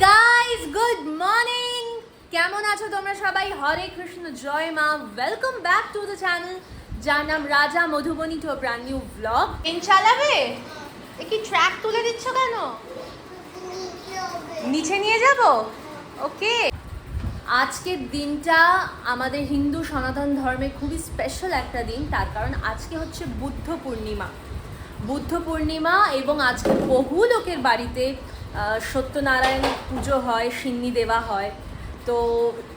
Guys good morning কেমন আছো তোমরা সবাই? হরে কৃষ্ণ, জয় মা। Welcome back to the channel যার নাম Raja Madhubani to brand new blog pen চালাবে? কি ট্র্যাক তুলে দিচ্ছ কেন? নিচে নিয়ে যাব? ওকে আজকের দিনটা আমাদের হিন্দু সনাতন ধর্মে খুবই স্পেশাল একটা দিন। তার কারণ আজকে হচ্ছে বুদ্ধ পূর্ণিমা। বুদ্ধ পূর্ণিমা এবং আজকে বহু লোকের বাড়িতে সত্যনারায়ণ পুজো হয়, সিন্নি দেওয়া হয়। তো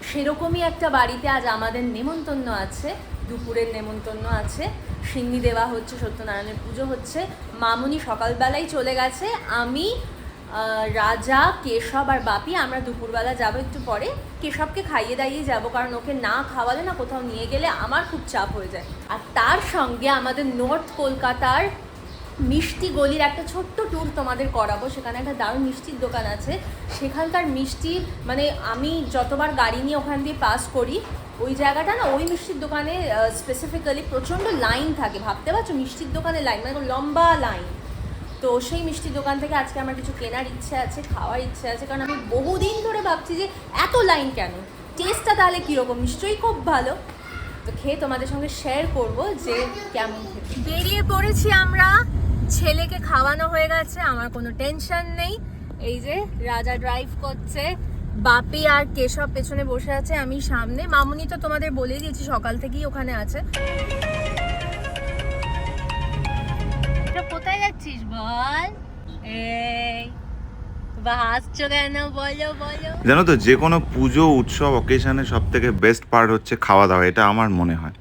সেরকমই একটা বাড়িতে আজ আমাদের নেমন্তন্ন আছে, দুপুরের নেমন্তন্ন আছে। সিন্নি দেওয়া হচ্ছে, সত্যনারায়ণের পুজো হচ্ছে। মামুনি সকালবেলায় চলে গেছে। আমি রাজা, কেশব আর বাপি আমরা দুপুরবেলা যাব একটু পরে। কেশবকে খাইয়ে দাইয়ে যাব, কারণ ওকে না খাওয়ালে না কোথাও নিয়ে গেলে আমার খুব চাপ হয়ে যায়। আর তার সঙ্গে আমাদের নর্থ কলকাতার মিষ্টি গলির একটা ছোট্ট ট্যুর তোমাদের করাবো। সেখানে একটা দারুণ মিষ্টির দোকান আছে। সেখানকার মিষ্টি মানে আমি যতবার গাড়ি নিয়ে ওখান দিয়ে পাস করি, ওই জায়গাটা না, ওই মিষ্টির দোকানে স্পেসিফিক্যালি প্রচণ্ড লাইন থাকে। ভাবতে পারছ? মিষ্টির দোকানে লাইন মানে লম্বা লাইন তো সেই মিষ্টির দোকান থেকে আজকে আমার কিছু কেনার ইচ্ছে আছে, খাওয়ার ইচ্ছে আছে। কারণ আমি বহুদিন ধরে ভাবছি যে এত লাইন কেন? টেস্টটা তাহলে কীরকম? নিশ্চয়ই খুব ভালো। তো খেয়ে তোমাদের সঙ্গে শেয়ার করব যে কেমন বেরিয়ে পড়েছি আমরা ছেলেকে খাওয়ানো হয়ে গেছে, আমার কোনো টেনশন নেই। এই যে রাজা ড্রাইভ করছে, বাপি আর কেশব পেছনে বসে আছে, আমি সামনে। মামুনি তো তোমাদের বলেই দিয়েছি, সকাল থেকেই ওখানে আছে। কোথায় যাচ্ছিস বল? বলো বলো। জানো তো, যে কোনো পুজো, উৎসব অকেশনে সব থেকে বেস্ট পার্ট হচ্ছে খাওয়া দাওয়া, এটা আমার মনে হয়।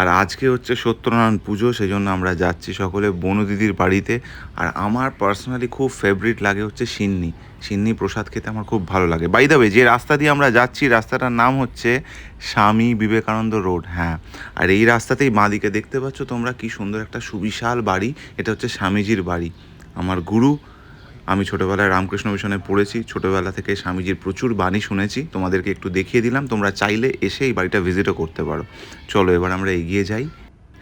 আর আজকে হচ্ছে সত্যনারায়ণ পুজো সেই জন্য আমরা যাচ্ছি সকলে বনু দিদির বাড়িতে। আর আমার পার্সোনালি খুব ফেভারিট লাগে হচ্ছে সিন্নি। সিন্নি প্রসাদ খেতে আমার খুব ভালো লাগে। বাই ওয়ে যে রাস্তা দিয়ে আমরা যাচ্ছি, রাস্তাটার নাম হচ্ছে স্বামী বিবেকানন্দ রোড হ্যাঁ। আর এই রাস্তাতেই বাঁদিকে দেখতে পাচ্ছ তোমরা কি সুন্দর একটা সুবিশাল বাড়ি, এটা হচ্ছে স্বামীজির বাড়ি। আমার গুরু আমি ছোটোবেলায় রামকৃষ্ণ মিশনে পড়েছি ছোটোবেলা থেকে স্বামীজির প্রচুর বাণী শুনেছি তোমাদেরকে একটু দেখিয়ে দিলাম তোমরা চাইলে এসে এই বাড়িটা ভিজিটও করতে পারো। চলো এবার আমরা এগিয়ে যাই।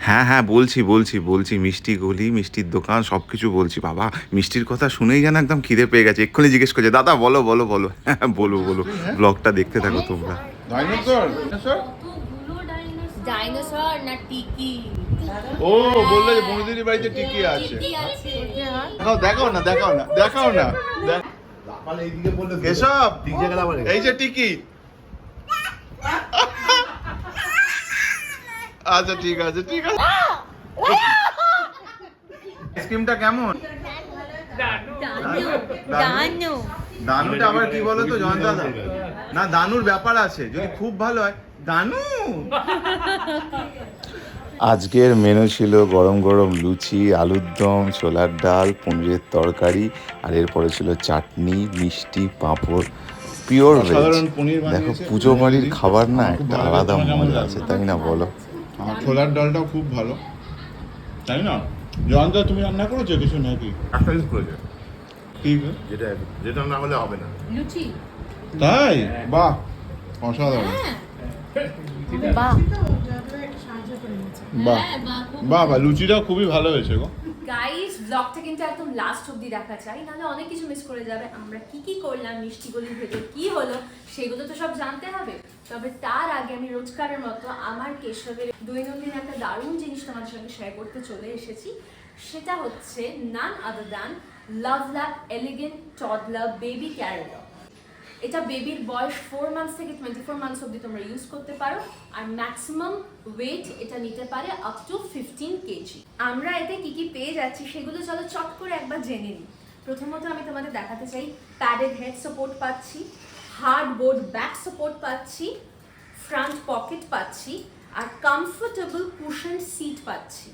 হ্যাঁ হ্যাঁ বলছি বলছি বলছি মিষ্টি গলি মিষ্টির দোকান সব কিছু বলছি বাবা মিষ্টির কথা শুনেই যেন একদম খিদে পেয়ে গেছে এক্ষুনি জিজ্ঞেস করছে দাদা বলো বলো বলো হ্যাঁ বলো বলো ব্লগটা দেখতে থাকো তোমরা। ডাইনোসর ডাইনোসর ডাইনোসর না টিকি? ও বলল যে বন্ধুদের বাড়িতে টিকি আছে। টিকি আছে। দেখাও না দেখাও না দেখাও না। এই যে টিকি। আচ্ছা ঠিক আছে ঠিক আছে। আইসক্রিমটা কেমন? দানু দানু। দানুটা আবার কি বলো তো জয়ন্ত দাদা? না দানুর ব্যাপার আছে যদি খুব ভালো হয়। দানু! আজকের মেনু ছিল গরম গরম লুচি আলুর দম ছোলার ডাল পনিরের তরকারি আর এরপরে ছিল চাটনি মিষ্টি পাঁপড় পিওর দেখো পুজো বাড়ির খাবার না একটা আলাদা মজা আছে তাই না বলো? আর ছোলার ডালটাও খুব ভালো। তাই না? জয়ন্ত তুমি রান্না করেছ কিছু নাকি? যেটা যেটা না হলে হবে না। লুচি। তাই? বাহ অসাধারণ। বাহ। বাহ। বাহ, বাহ খুবই ভালো হয়েছে গো। গাইস ব্লগটা কিন্তু একদম লাস্ট অবধি দেখা চাই নাহলে অনেক কিছু মিস করে যাবে। আমরা কি কি করলাম মিষ্টি গলির ভেতর কি হলো সেগুলো তো সব জানতে হবে। তবে তার আগে আমি রোজকারের মতো আমার কেশবের দৈনন্দিন একটা দারুণ জিনিস তোমার সঙ্গে শেয়ার করতে চলে এসেছি। সেটা হচ্ছে none other than LuvLap elegant toddler baby carrier এটা বেবির বয়স ফোর মান্থস থেকে টোয়েন্টি ফোর মান্থস অব্দি তোমরা ইউজ করতে পারো, আর ম্যাক্সিমাম ওয়েট এটা নিতে পারে আপ টু ফিফটিন কেজি আমরা এতে কি কি পেয়ে যাচ্ছি সেগুলো চলো চট করে একবার জেনে নিই। প্রথমত আমি তোমাদের দেখাতে চাই প্যাডেড হেড সাপোর্ট পাচ্ছি হার্ড বোর্ড ব্যাক সাপোর্ট পাচ্ছি ফ্রন্ট পকেট পাচ্ছি, আর কমফোর্টেবল কুশন সিট পাচ্ছি।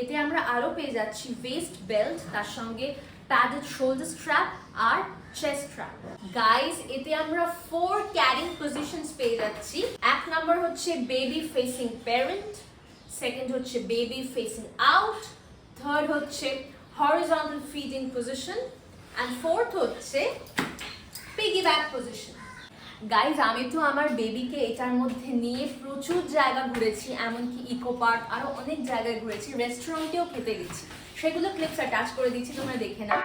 এতে আমরা আরও পেয়ে যাচ্ছি ওয়েস্ট বেল্ট তার সঙ্গে প্যাডেড শোল্ডার স্ট্র্যাপ আর চেস্ট স্ট্র্যাপ গাইস এতে আমরা ফোর ক্যারিং পজিশনস পেয়ে যাচ্ছি। এক নাম্বার হচ্ছে বেবি ফেসিং প্যারেন্ট সেকেন্ড হচ্ছে বেবি ফেসিং আউট থার্ড হচ্ছে horizontal feeding position and fourth হচ্ছে পিগি ব্যাক পজিশন গাইজ আমি তো আমার বেবিকে এটার মধ্যে নিয়ে প্রচুর জায়গা ঘুরেছি, এমনকি ইকো পার্ক আরও অনেক জায়গায় ঘুরেছি রেস্টুরেন্টেও খেতে গেছি। সেগুলো ক্লিপস অ্যাটাচ করে দিচ্ছি, তোমরা দেখে নাও।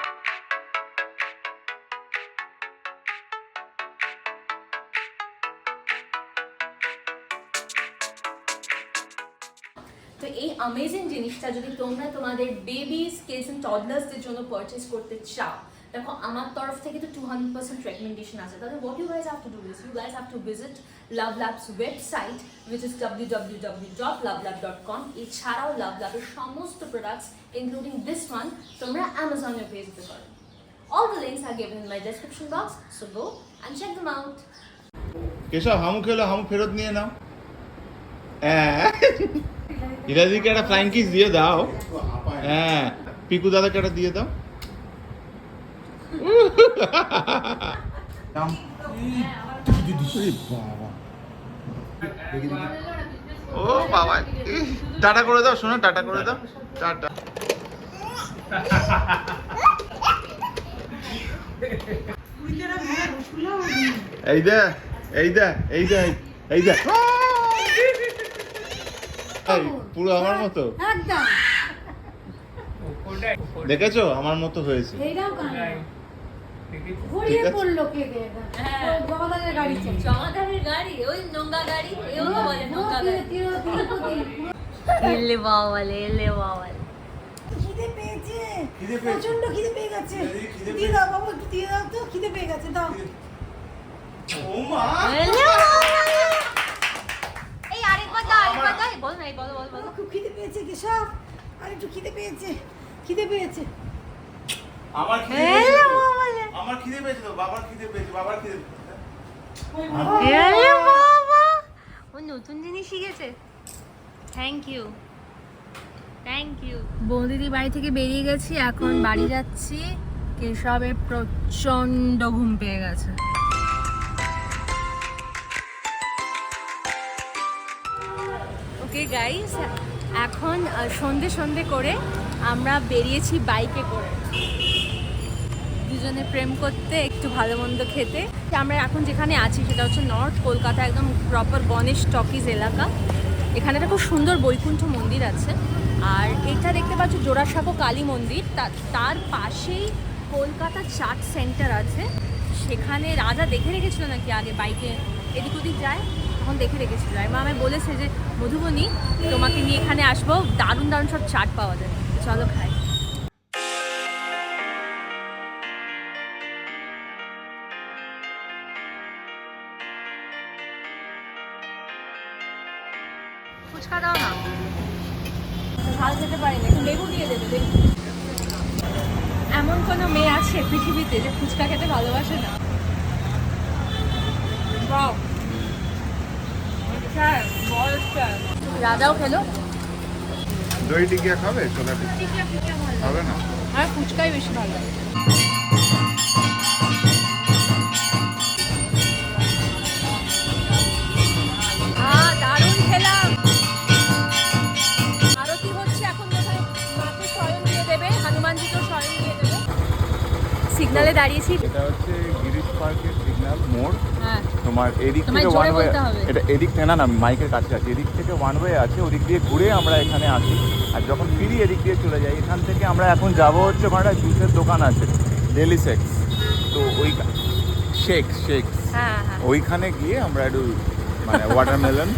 তো এই অ্যামেজিং জিনিসটা যদি তোমরা তোমাদের বেবিস কিডস এন্ড টডলার্সদের জন্য পারচেস করতে চাও দেখো আমার তরফ থেকে তো টু হান্ড্রেড পার্সেন্ট রেকমেন্ডেশন আছে। তাহলে what you guys have to do is you guys have to visit LuvLap's website which is W W W dot LuvLap dot com এছাড়াও লাভ ল্যাবের সমস্ত প্রোডাক্টস ইনক্লুডিং দিস ওয়ান তোমরা অ্যামাজনে পেয়ে যেতে পারো। All the links are given in my description box, so go and check them out. Keshab হামু খেলো হামু ফেরত নিয়ে নাও। হ্যাঁ ইরাদিকে একটা ফ্লাইং কিস দিয়ে দাও। হ্যাঁ পিকু দাদাকে একটা দিয়ে দাও। ও বাবা টাটা করে দাও শোনো টাটা করে দাও টাটা। এই দে এই দে এই দে এই দে। পুরো আমার মতো? একদম। দেখেছ? আমার মতো হয়েছে। এইটাও কান? ঘুরিয়ে পড়ল কে কে? হ্যাঁ। জমাদারের গাড়ি জমাদারের গাড়ি? ওই নোংরা গাড়ি? এও তো বলে নোংরা গাড়ি। এলে বাওয়ালে এলে বাওয়ালে খিদে পেয়েছে। প্রচণ্ড খিদে পেয়ে গেছে। দিয়ে দাও বাবু দিয়ে দাও তো খিদে পেয়ে গেছে দাও। ও মা! এলে বাওয়ালে এই আরেকবার দাও আরেকবার দাও বল না এই বল বল বল। খুব খিদে পেয়েছে কেশব। আর একটু খিদে পেয়েছে খিদে পেয়েছে। আমার খিদে পেয়েছে আমার খিদে পেয়েছে তো? বাবার খিদে পেয়েছে বাবার খিদে এলে বাবা। ও নতুন জিনিস শিখেছে। থ্যাংক ইউ থ্যাংক ইউ বৌদিদি বাড়ি থেকে বেরিয়ে গেছি এখন বাড়ি যাচ্ছি। কেশবের প্রচণ্ড ঘুম পেয়ে গেছে। ওকে গাইস এখন সন্ধে সন্ধে করে আমরা বেরিয়েছি বাইকে করে। দুজনে প্রেম করতে, একটু ভালো মন্দ খেতে। আমরা এখন যেখানে আছি সেটা হচ্ছে নর্থ কলকাতা একদম প্রপার গণেশ টকিজ এলাকা। এখানে একটা খুব সুন্দর বৈকুণ্ঠ মন্দির আছে। আর এটা দেখতে পাচ্ছ জোড়াসাঁকো কালী মন্দির। তার পাশেই কলকাতা চাট সেন্টার আছে। সেখানে রাজা দেখে রেখেছিল নাকি আগে বাইকে এদিক ওদিক যায়? তখন দেখে রেখেছিল। আর মা বলেছে যে, মধুবনী, তোমাকে নিয়ে এখানে আসব, দারুণ দারুণ সব চাট পাওয়া যায় চলো খাই। ফুচকা খেতে এমন কোনো মেয়ে আছে পৃথিবীতে যে ফুচকা খেতে ভালোবাসে না। রাজাও খেলো। দই টিকিয়া খাবে ছোলা টিকিয়া? হবে না? আর ফুচকাই বেশি ভালো লাগে। সিগনালে দাঁড়িয়েছি। এটা হচ্ছে গিরিশ পার্কের সিগন্যাল মোড়। তোমার এদিক থেকে ওয়ান ওয়ে এটা এদিক থেকে না না মাইকের কাছে আছে। এদিক থেকে ওয়ান ওয়ে আছে ওদিক দিয়ে ঘুরে আমরা এখানে আসি। আর যখন ফিরি এদিক দিয়ে চলে যাই এখান থেকে আমরা এখন যাব হচ্ছে ওখানে একটা জুসের দোকান আছে ডেলি সেক্স তো ওই শেক শেক হ্যাঁ হ্যাঁ। ওইখানে গিয়ে আমরা একটু মানে ওয়াটারমেলন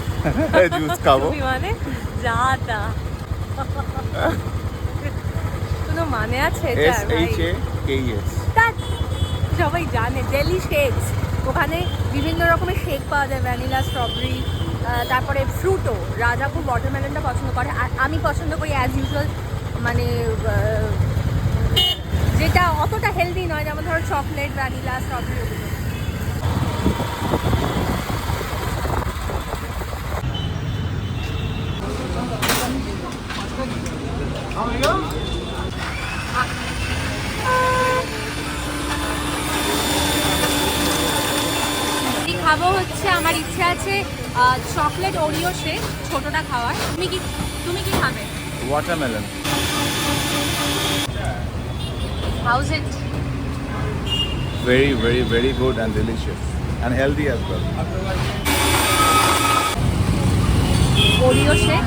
জুস খাব। মানে যা তা। কোনো মানে আছে? S H A K S সবাই জানে ডেলি শেকস ওখানে বিভিন্ন রকমের শেক পাওয়া যায় ভ্যানিলা স্ট্রবেরি তারপরে ফ্রুটও রাজা খুব ওয়াটারমেলনটা পছন্দ করে। আর আমি পছন্দ করি অ্যাজ ইউজুয়াল মানে যেটা অতটা হেলদি নয়, যেমন ধরো চকলেট ভ্যানিলা স্ট্রবেরি ওগুলো কি খাব হচ্ছে আমার ইচ্ছে আছে চকলেট ওরিও শেক ছোটটা খাওয়ার। তুমি কি তুমি কি খাবে? Watermelon house it very very very good and delicious. And healthy as well. Oreo shake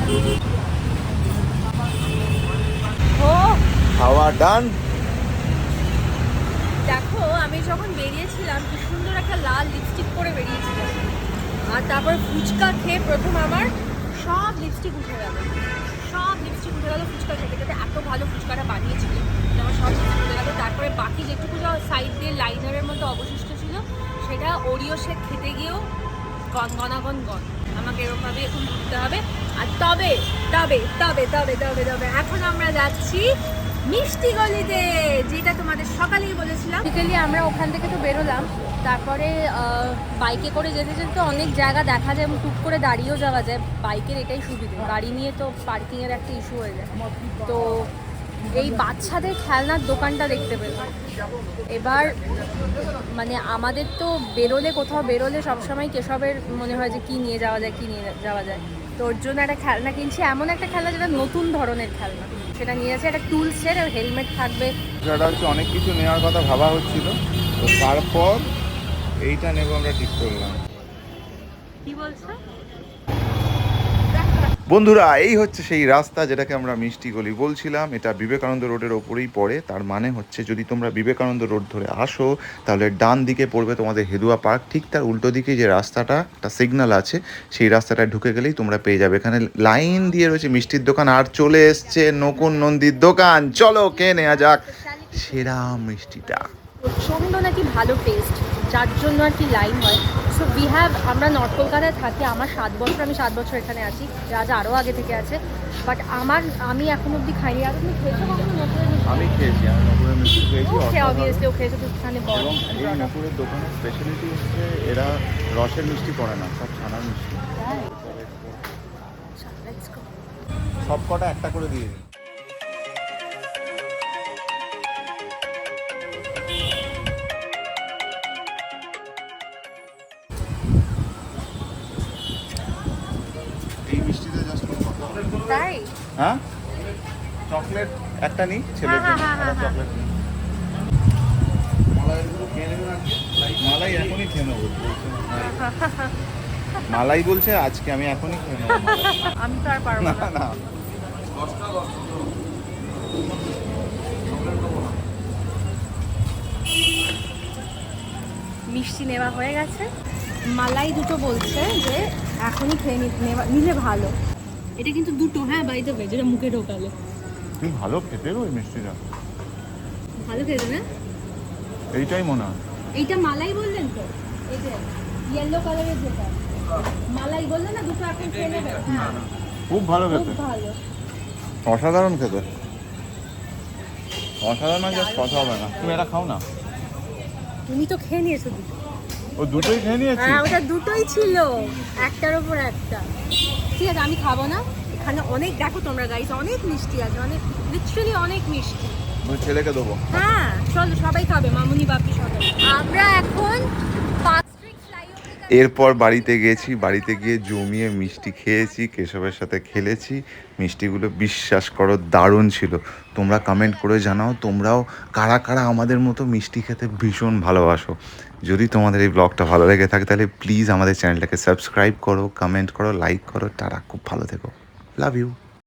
ও! খাওয়া ডান দেখো আমি যখন বেরিয়েছিলাম কি সুন্দর একটা লাল লিপস্টিক পরে বেরিয়েছিলাম। আর তারপর ফুচকা খেয়ে প্রথম আমার সব লিপস্টিক উঠে গেল। সব লিপস্টিক উঠে গেলো ফুচকা খেতে খেতে। এত ভালো ফুচকাটা বানিয়েছিল আমার সব লিপস্টিক উঠে গেলো। তারপরে বাকি যেটুকু যা সাইড দিয়ে লাইনারের মধ্যে অবশিষ্ট ছিল, সেটা ওরিও শেক খেতে গিয়েও গন, গনাগন গন। আমাকে এরকমভাবে এখন ঘুরতে হবে। আর তবে তবে তবে তবে তবে তবে এখন আমরা যাচ্ছি মিষ্টি গলিতে, যেটা তোমাদের সকালেই বলেছিলাম। বিকেলে আমরা ওখান থেকে তো বেরোলাম। তারপরে বাইকে করে যেতে যেতে তো অনেক জায়গা দেখা যায় এবং টুক করে দাঁড়িয়েও যাওয়া যায়। বাইকের এটাই সুবিধে। গাড়ি নিয়ে তো পার্কিংয়ের একটা ইস্যু হয়ে যায়। তো এই বাচ্চাদের খেলনার দোকানটা দেখতে পেলাম। এবার মানে আমাদের তো বেরোলে, কোথাও বেরোলে সবসময় কেশবের মনে হয় যে কি নিয়ে যাওয়া যায়, কি নিয়ে যাওয়া যায়। তো ওর জন্য একটা খেলনা কিনছি। এমন একটা খেলনা যেটা নতুন ধরনের খেলনা। সেটা নিয়ে আছে একটা টুলসের হেলমেট থাকবে। সেটা হচ্ছে অনেক কিছু নেওয়ার কথা ভাবা হচ্ছিল। তারপর এইটা নেব আমরা ঠিক করলাম। কি বলছো? বন্ধুরা এই হচ্ছে সেই রাস্তা যেটাকে আমরা মিষ্টি গলি বলছিলাম। এটা বিবেকানন্দ রোডের ওপরেই পড়ে। তার মানে হচ্ছে যদি তোমরা বিবেকানন্দ রোড ধরে আসো তাহলে ডান দিকে পড়বে তোমাদের হেদুয়া পার্ক। ঠিক তার উল্টো দিকে যে রাস্তাটা একটা সিগন্যাল আছে সেই রাস্তাটায় ঢুকে গেলেই তোমরা পেয়ে যাবে। এখানে লাইন দিয়ে রয়েছে মিষ্টির দোকান আর চলে এসছে নকুন নন্দীর দোকান। চলো কে নেওয়া যাক। সেরা মিষ্টিটা। প্রচণ্ড নাকি ভালো টেস্ট যার জন্য আর কি লাইন হয়। সো উই হ্যাভ আমরা নর্থ কলকাতায় থাকি আমার সাত বছর আমি সাত বছর এখানে আছি রাজা আরও আগে থেকে আছে। বাট আমার আমি এখন অবধি খাইনি। আর তুমি খেয়েছো কখনো আমি খেয়েছি আমি নকুরের মিষ্টি খেয়েছি ও অসাধারণ। অবভিয়াসলি ও খেয়েছো তো এখানে বল এই নকুরের দোকানের স্পেশালিটি হচ্ছে এরা রসের মিষ্টি করে না সব ছানার মিষ্টি। সব কটা একটা করে দিয়ে তাই? হ্যাঁ? চকলেট একটা হ্যাঁ, হ্যাঁ। চকলেট মালাই এখনই খেয়ে নেব বলছে। মালাই বলছে আজকে আমি এখনই খেয়ে নেব আমি তো আর পারব না। না না। মিষ্টি নেওয়া হয়ে গেছে। মালাই দুটো বলছে যে এখনই খেয়ে নিলে ভালো। এটা কিন্তু দুটো হ্যাঁ বাই দেবে যেটা মুখে ঢোকালে। তুই ভালো খেতে ওই মিষ্টিটা। ভালো খেতে না? এইটাই মনে হয়। এইটা মালাই বললেন তো? এই যে ইয়েলো কালারের যেটা। মালাই বললেন না দুটো এখন খেয়ে নেবে হ্যাঁ। খুব ভালো খুব খেতে। ভালো। অসাধারণ খেতে। অসাধারণ জাস্ট কথা হবে না। তুমি এটা খাও না? তুমি তো খেয়ে নিয়েছো দুটো। ও দুটোই খেয়ে নিয়েছি? হ্যাঁ ওটা দুটোই ছিল। একটার ওপর একটা। ঠিক আছে আমি খাব না। এখানে অনেক দেখো তোমরা গাইস অনেক মিষ্টি আছে অনেক লিটারালি অনেক মিষ্টি। ছেলেকে দেবো। হ্যাঁ চলো সবাই খাবে মামুনি বাপি সবাই। আমরা এখন এরপর বাড়িতে গেছি বাড়িতে গিয়ে জমিয়ে মিষ্টি খেয়েছি কেশবের সাথে খেলেছি। মিষ্টিগুলো বিশ্বাস করো দারুণ ছিল। তোমরা কমেন্ট করে জানাও তোমরাও কারা কারা আমাদের মতো মিষ্টি খেতে ভীষণ ভালোবাসো। যদি তোমাদের এই ব্লগটা ভালো লেগে থাকে, তাহলে প্লিজ আমাদের চ্যানেলটাকে সাবস্ক্রাইব করো কমেন্ট করো লাইক করো তারা খুব ভালো থেকো। Love you